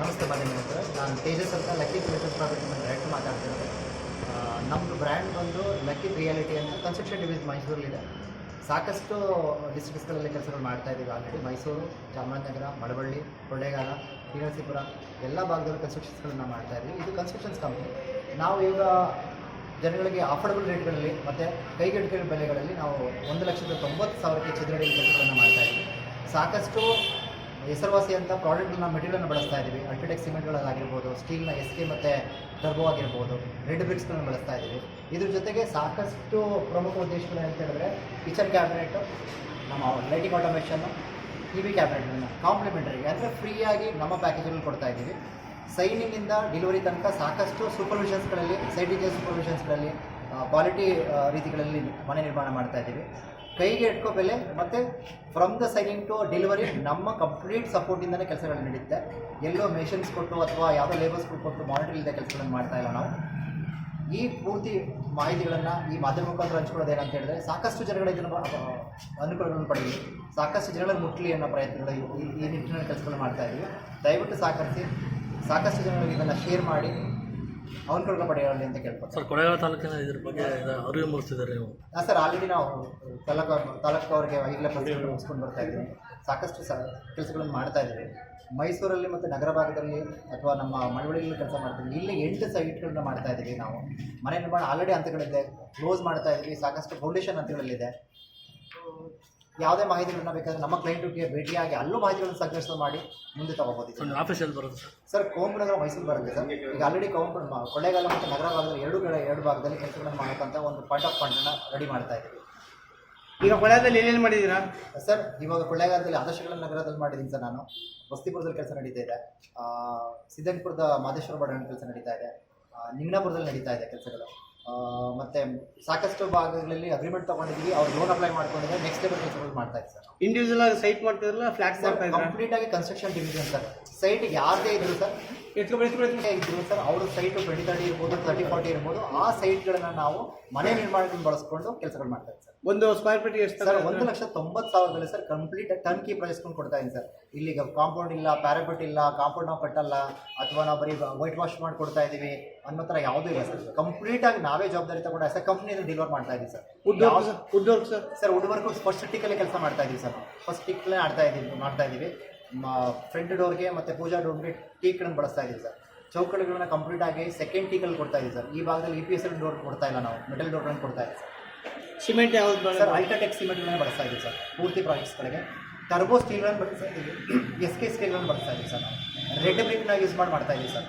ನಮಸ್ತೆ ಬನ್ನಿ ಮಿತ್ರರೇ. ನಾನು ತೇಜಸ್ ಅಂತ ಲಕ್ಕಿ ಕ್ರಿಯೇಟರ್ ಅಂತ ಡೈರೆಕ್ಟ್ ಮಾತಾಡ್ತಿರೋದು. ನಮ್ಮದು ಬ್ರ್ಯಾಂಡ್ ಬಂದು ಲಕ್ಕಿ ರಿಯಾಲಿಟಿ ಅಂತ ಕನ್ಸ್ಟ್ರಕ್ಷನ್ ಡಿವಿಸ್ ಮೈಸೂರಲ್ಲಿದೆ ಸಾಕಷ್ಟು ಡಿಸ್ಟ್ರಿಕ್ಸ್ಗಳಲ್ಲಿ ಕೆಲಸಗಳು ಮಾಡ್ತಾ ಇದ್ದೀವಿ ಆಲ್ರೆಡಿ ಮೈಸೂರು, ಚಾಮರಾಜನಗರ, ಮಳವಳ್ಳಿ, ಕೊಳ್ಳೇಗಾಲ ಶ್ರೀನಿವಾಸಪುರ ಎಲ್ಲ ಭಾಗದಲ್ಲೂ ಕನ್ಸ್ಟ್ರಕ್ಷನ್ಸ್ಗಳನ್ನ ಮಾಡ್ತಾ ಇದ್ದೀವಿ ಇದು ಕನ್ಸ್ಟ್ರಕ್ಷನ್ಸ್ ಕಂಪ್ನಿ ನಾವು ಈಗ ಜನಗಳಿಗೆ ಅಫೋರ್ಡಬಲ್ ರೇಟ್ಗಳಲ್ಲಿ ಮತ್ತು ಕೈಗೆಟುಕಿದ ಬೆಲೆಗಳಲ್ಲಿ ನಾವು ಒಂದು ಲಕ್ಷದ ತೊಂಬತ್ತು ಸಾವಿರಕ್ಕೆ ಚಿತ್ರಡಿ ಕೆಲಸಗಳನ್ನು ಮಾಡ್ತಾ ಇದ್ದೀವಿ ಸಾಕಷ್ಟು ಹೆಸರುವಾಸಿ ಅಂತ ಪ್ರಾಡಕ್ಟ್ನ ಮೆಟೀರಿಯಲ್ನ ಬಳಸ್ತಾ ಇದ್ದೀವಿ. ಅಲ್ಟ್ರಾಟೆಕ್ ಸಿಮೆಂಟ್ಗಳಾಗಿರ್ಬೋದು ಸ್ಟೀಲ್ನ ಎಸ್ ಕೆ ಮತ್ತು ಟರ್ಬೋ ಆಗಿರ್ಬೋದು ರೆಡ್ ಬ್ರಿಕ್ಸ್ಗಳನ್ನ ಬಳಸ್ತಾ ಇದ್ದೀವಿ. ಇದ್ರ ಜೊತೆಗೆ ಸಾಕಷ್ಟು ಪ್ರಮುಖ ಉದ್ದೇಶಗಳು ಅಂತ ಹೇಳಿದ್ರೆ ಕಿಚನ್ ಕ್ಯಾಬಿನೆಟು ನಮ್ಮ ಲೈಟಿಂಗ್ ಆಟೋಮೇಷನ್ನು ಟಿ ವಿ ಕ್ಯಾಬಿನೆಟ್ಗಳನ್ನ ಕಾಂಪ್ಲಿಮೆಂಟರಿ ಅಂದರೆ ಫ್ರೀಯಾಗಿ ನಮ್ಮ ಪ್ಯಾಕೇಜಲ್ಲಿ ಕೊಡ್ತಾ ಇದ್ದೀವಿ. ಸೈನಿಂಗಿಂದ ಡೆಲಿವರಿ ತನಕ ಸಾಕಷ್ಟು ಸೂಪರ್ವಿಷನ್ಸ್ಗಳಲ್ಲಿ ಸೈಟಿಗೆ ಸೂಪರ್ವಿಷನ್ಸ್ಗಳಲ್ಲಿ ಕ್ವಾಲಿಟಿ ರೀತಿಗಳಲ್ಲಿ ಮನೆ ನಿರ್ಮಾಣ ಮಾಡ್ತಾ ಇದ್ದೀವಿ. ಕೈಗೆ ಇಟ್ಕೋಬೇಲೆ ಬೆಲೆ, ಮತ್ತು from the signing to delivery ನಮ್ಮ ಕಂಪ್ಲೀಟ್ ಸಪೋರ್ಟಿಂದನೇ ಕೆಲಸಗಳು ನಡೆಯುತ್ತೆ ಎಲ್ಲೋ ಮೆಷಿನ್ಸ್ ಕೊಟ್ಟು ಅಥವಾ ಯಾವುದೋ ಲೇಬರ್ಸ್ಗಳು ಕೊಟ್ಟು ಮಾನಿಟರ್ ಇಲ್ಲದೆ ಕೆಲಸಗಳನ್ನು ಮಾಡ್ತಾ ಇಲ್ಲ ನಾವು. ಈ ಪೂರ್ತಿ ಮಾಹಿತಿಗಳನ್ನು ಈ ಮಾಧ್ಯಮ ಮುಖಾಂತರ ಹಂಚ್ಕೊಳ್ಳೋದು ಏನಂತ ಹೇಳಿದ್ರೆ, ಸಾಕಷ್ಟು ಜನಗಳ ಇದನ್ನು ಅನುಕೂಲಗಳನ್ನು ಪಡೆಯಲಿ ಸಾಕಷ್ಟು ಜನಗಳಿಗೆ ಮುಟ್ಲಿ ಅನ್ನೋ ಪ್ರಯತ್ನಗಳು ಈ- ನಿಟ್ಟಿನಲ್ಲಿ ಕೆಲಸಗಳನ್ನು ಮಾಡ್ತಾ ಇದ್ದೀವಿ ದಯವಿಟ್ಟು ಸಹಕರಿಸಿ. ಸಾಕಷ್ಟು ಜನಗಳಿಗೆ ಇದನ್ನು ಶೇರ್ ಮಾಡಿ. ಅನುಕೂಲ ಪಡೆಯೋಣ ಅಂತ ಕೇಳ್ಬೋದು ಸರ್ ಕೊಳೆಗಾಲ ತಾಲೂಕಿನ ಇದ್ರ ಬಗ್ಗೆ ಅರಿವು ಮೂಡಿಸಿದ್ದಾರೆ ನೀವು? ಹಾಂ ಸರ್ ಆಲ್ರೆಡಿ ನಾವು ತಾಲೂಕು ತಾಲೂಕು ಅವ್ರಿಗೆ ಈಗಲೇ ಕೆಲಸಗಳು ಮುಗಿಸ್ಕೊಂಡು ಬರ್ತಾ ಇದ್ದೀವಿ. ಸಾಕಷ್ಟು ಸ ಕೆಲಸಗಳನ್ನು ಮಾಡ್ತಾ ಇದ್ದೀವಿ. ಮೈಸೂರಲ್ಲಿ ಮತ್ತು ನಗರ ಭಾಗದಲ್ಲಿ ಅಥವಾ ನಮ್ಮ ಮಳವಳ್ಳಿಯಲ್ಲಿ ಕೆಲಸ ಮಾಡ್ತೀವಿ ಇಲ್ಲಿ ಎಂಟು ಸೈಟ್ಗಳನ್ನ ಮಾಡ್ತಾ ಇದ್ದೀವಿ ನಾವು. ಮನೆ ನಿರ್ಮಾಣ ಆಲ್ರೆಡಿ ಹಂತಗಳಿದೆ. ಕ್ಲೋಸ್ ಮಾಡ್ತಾ ಇದ್ದೀವಿ. ಸಾಕಷ್ಟು ಫೌಂಡೇಶನ್ ಹಂತಗಳಲ್ಲಿದೆ. ಯಾವುದೇ ಮಾಹಿತಿಗಳನ್ನ ಬೇಕಾದ್ರೆ ನಮ್ಮ ಕ್ಲೈಂಟ್ಗೆ ಭೇಟಿಯಾಗಿ ಅಲ್ಲೂ ಮಾಹಿತಿಗಳನ್ನು ಸಂಘರ್ಷ ಮಾಡಿ ಮುಂದೆ ತಗೋಬೋದು ಆಫೀಸಲ್ಲಿ ಬರುತ್ತೆ ಸರ್? ಕೋಂಪನಗರ ಮೈಸೂರು ಬರುತ್ತೆ ಸರ್. ಈಗ ಆಲ್ರೆಡಿ ಕೋಂಪ ಕೊಳ್ಳೇಗಾಲ ಮತ್ತು ನಗರ ಭಾಗದಲ್ಲಿ ಎರಡು ಕಡೆ ಎರಡು ಭಾಗದಲ್ಲಿ ಕೆಲಸಗಳನ್ನು ಮಾಡೋಕ್ಕಂತ ಒಂದು ಪಾಯಿಂಟ್ ಆಫ್ ಪಾಯಿಂಟನ್ನು ರೆಡಿ ಮಾಡ್ತಾ ಇದ್ದೀವಿ. ಈಗ ಕೊಳ್ಳೇಗಾಲದಲ್ಲಿ ಏನೇನು ಮಾಡಿದ್ದೀರಾ? ಸರ್ ಇವಾಗ ಕೊಳ್ಳೇಗಾಲದಲ್ಲಿ ಆದರ್ಶಗಳ ನಗರದಲ್ಲಿ ಮಾಡಿದ್ದೀನಿ ಸರ್ ನಾನು. ವಸ್ತಿಪುರದಲ್ಲಿ ಕೆಲಸ ನಡೀತಾ ಇದೆ. ಆ, ಸಿದ್ದನಪುರದ ಮಾದೇಶ್ವರ ಬಡಾವಣೆ ಕೆಲಸ ನಡೀತಾ ಇದೆ. ನಿಂಗಣಾಪುರದಲ್ಲಿ ನಡೀತಾ ಇದೆ ಕೆಲಸಗಳು. ಮತ್ತೆ ಸಾಕಷ್ಟು ಭಾಗಗಳಲ್ಲಿ ಅಗ್ರಿಮೆಂಟ್ ತಗೊಂಡಿದ್ದೀವಿ ಅವ್ರು ಲೋನ್ ಅಪ್ಲೈ ಮಾಡ್ಕೊಂಡಿದ್ದಾರೆ ನೆಕ್ಸ್ಟ್ ಲೆವೆಲ್ ಕೆಲಸಗಳು ಮಾಡ್ತಾ ಇದ್ದಾರೆ ಸರ್. ಇಂಡಿವಿಜುವಲ್ ಆಗಿ ಸೈಟ್ ಮಾಡ್ತಿದ್ರಲ್ಲ ಫ್ಲ್ಯಾಕ್ಸ್ ಸರ್ ಮಾಡ್ತಾ ಇದ್ದೀರಾ ಕಂಪ್ಲೀಟ್ ಆಗಿ ಕನ್ಸ್ಟ್ರಕ್ಷನ್ ಡಿವಿಷನ್ ಸರ್ ಸೈಟ್ ಯಾರದೇ ಇದ್ರು ಸರ್ ಎಷ್ಟು ಬೆಳೆಸ್ಕೊಂಡು ಇದ್ರು ಸರ್ ಅವ್ರ ಸೈಟ್ ಟ್ವೆಂಟಿ ತರ್ಟಿ ಇರ್ಬೋದು ತರ್ಟಿ ಫಾರ್ಟಿ ಇರ್ಬೋದು ಆ ಸೈಟ್ಗಳನ್ನ ನಾವು ಮನೆ ನಿರ್ಮಾಣಕ್ಕೆ ಬಳಸ್ಕೊಂಡು ಕೆಲಸಗಳು ಮಾಡ್ತಾ ಇದ್ದೀವಿ ಸರ್. ಒಂದು ಸ್ಕ್ವೇರ್ ಫೀಟ್ ಎಷ್ಟು ಸರ್ ಒಂದು ಲಕ್ಷ ತೊಂಬತ್ತು ಸಾವಿರದಲ್ಲಿ ಸರ್ ಕಂಪ್ಲೀಟ್ ಟರ್ನ್ ಕೀ ಪ್ರೈಸ್ಕೊಂಡು ಕೊಡ್ತಾ ಇದ್ದೀನಿ ಸರ್. ಇಲ್ಲಿಗೆ ಕಾಂಪೌಂಡ್ ಇಲ್ಲ ಪ್ಯಾರಾಪೆಟ್ ಇಲ್ಲ ಕಾಂಪೌಂಡ್ ನಾವು ಕಟ್ಟಲ್ಲ ಅಥವಾ ನಾವು ಬರೀ ವೈಟ್ ವಾಶ್ ಮಾಡಿ ಕೊಡ್ತಾ ಇದ್ದೀವಿ ಅನ್ನೋ ಥರ ಯಾವುದೂ ಇಲ್ಲ ಸರ್. ಕಂಪ್ಲೀಟ್ ಆಗಿ ನಾವೇ ಜವಾಬ್ದಾರಿ ತಗೊಂಡು ಆಸ್ ಕಂಪ್ನಿ ಡಿಲಿವರ್ ಮಾಡ್ತಾ ಇದ್ದೀವಿ sir. Wood work sir wood work sir sir wood work first ಟಿಕ್ಕಲ್ಲೇ ಕೆಲಸ ಮಾಡ್ತಾ ಇದ್ದೀವಿ ಸರ್ ಫಸ್ಟ್ ಟಿಕ್ಕಲ್ಲೇ ಆಡ್ತಾ ಇದ್ದೀವಿ ಮಾಡ್ತಾ ಇದ್ದೀವಿ ಫ್ರಂಟ್ ಡೋರ್ಗೆ ಮತ್ತು ಪೂಜಾ ಡೋರ್ಗೆ ಟೀಕ್ಗಳನ್ನು ಬಳಸ್ತಾ ಇದ್ದೀವಿ ಸರ್. ಚೌಕಳಿಗಳನ್ನ ಕಂಪ್ಲೀಟ್ ಆಗಿ ಸೆಕೆಂಡ್ ಟೀಕಲ್ಲಿ ಕೊಡ್ತಾ ಇದ್ದೀವಿ ಸರ್. ಈ ಭಾಗದಲ್ಲಿ E P S L door ಕೊಡ್ತಾ ಇಲ್ಲ ನಾವು ಮೆಟಲ್ ಡೋರ್ಗಳನ್ನು ಕೊಡ್ತಾ ಇದ್ದೀವಿ ಸರ್. ಸಿಮೆಂಟ್ ಯಾವ್ದು ಸರ್ ಅಲ್ಟ್ರಾಟೆಕ್ ಸಿಮೆಂಟ್ಗಳನ್ನ ಬಳಸ್ತಾ ಇದ್ದೀವಿ ಸರ್. ಪೂರ್ತಿ ಪ್ರಾಜೆಕ್ಟ್ಸ್ಗಳಿಗೆ ಟರ್ಬೋ ಸ್ಟೀಲ್ಗಳನ್ನು ಬಳಸ್ತಾ ಇದ್ದೀವಿ. ಎಸ್ ಕೆ ಸ್ಟೀಲ್ಗಳನ್ನು ಬಳಸ್ತಾ ಇದ್ದೀವಿ ಸರ್. ರೆಡ್ ರೆಡ್ ಬ್ರಿಕ್ನ ಯೂಸ್ ಮಾಡಿ ಮಾಡ್ತಾ ಇದ್ದೀವಿ ಸರ್.